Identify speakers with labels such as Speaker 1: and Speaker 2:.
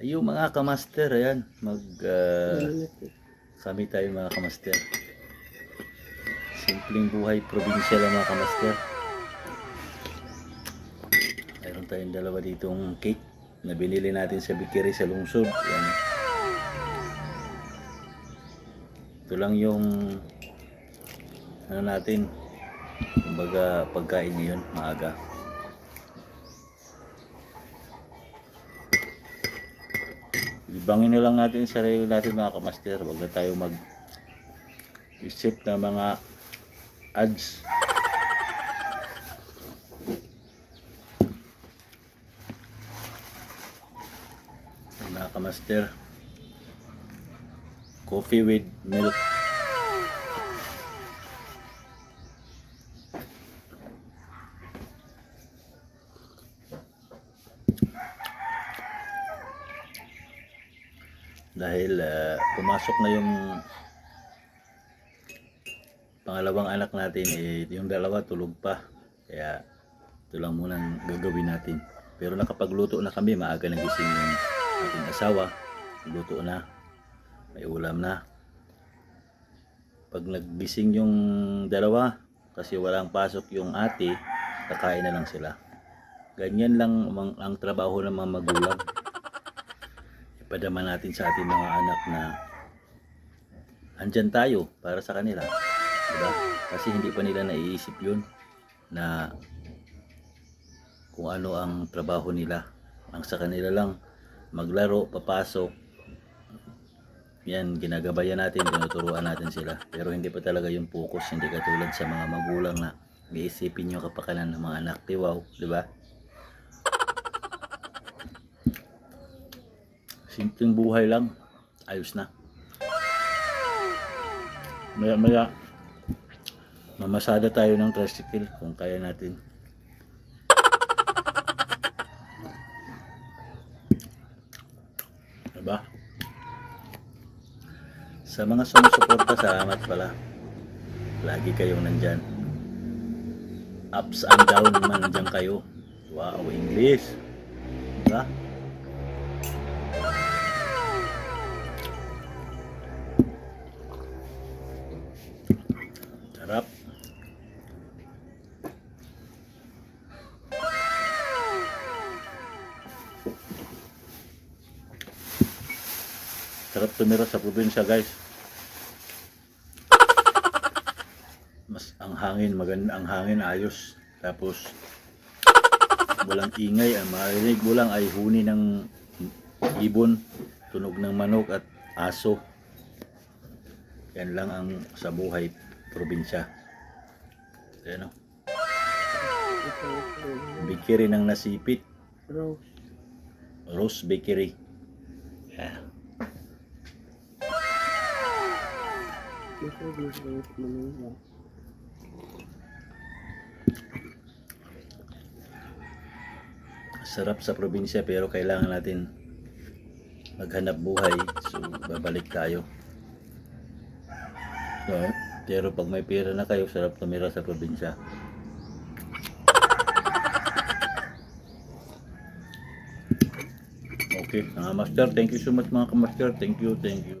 Speaker 1: Ayun mga kamaster, ayan, mag uh, kami tayo mga kamaster. Simpleng buhay probinsya lang mga kamaster. Mayroon tayong dalawa ditong cake na binili natin sa bakery sa lungsod. Yan. Ito lang yung ano natin, kumbaga pagkain ngayon, maaga. Libangin na lang natin yung sarili natin mga kamaster. Huwag na tayo mag isip ng mga ads. Mga kamaster. Coffee with milk. Dahil ah, pumasok na yung pangalawang anak natin eh yung dalawa tulog pa. Kaya ito lang muna ang gagawin natin. Pero nakapagluto na kami maaga nagising yung ating asawa. Luto na. May ulam na. Pag nagising yung dalawa kasi walang pasok yung ate kakain na lang sila. Ganyan lang ang, ang trabaho ng mga magulang ipadama natin sa ating mga anak na andyan tayo para sa kanila. Diba? Kasi hindi pa nila naiisip yun na kung ano ang trabaho nila. Ang sa kanila lang maglaro, papasok. Yan, ginagabayan natin, tinuturuan natin sila. Pero hindi pa talaga yung focus, hindi katulad sa mga magulang na iisipin yung kapakanan ng mga anak. Wow, di ba? Simpleng buhay lang. Ayos na. Maya maya, mamasada tayo ng tricycle kung kaya natin. Diba? Sa mga sumusuporta, salamat pala. Lagi kayong nandyan. Ups and down man dyan kayo. Wow, English. Diba? Sarap. Sarap tumira sa probinsya guys. Mas ang hangin, maganda ang hangin ayos. Tapos walang ingay, ang marinig mo lang ay huni ng ibon, tunog ng manok at aso. Yan lang ang sa buhay probinsya. Ayan o. Bakery ng nasipit.
Speaker 2: Rose.
Speaker 1: Rose Bakery. Yeah. Sarap sa probinsya pero kailangan natin maghanap buhay. So, babalik tayo. So, pero pag may pera na kayo, sarap tumira sa probinsya. Okay, mga master, thank you so much mga kamaster. Thank you, thank you.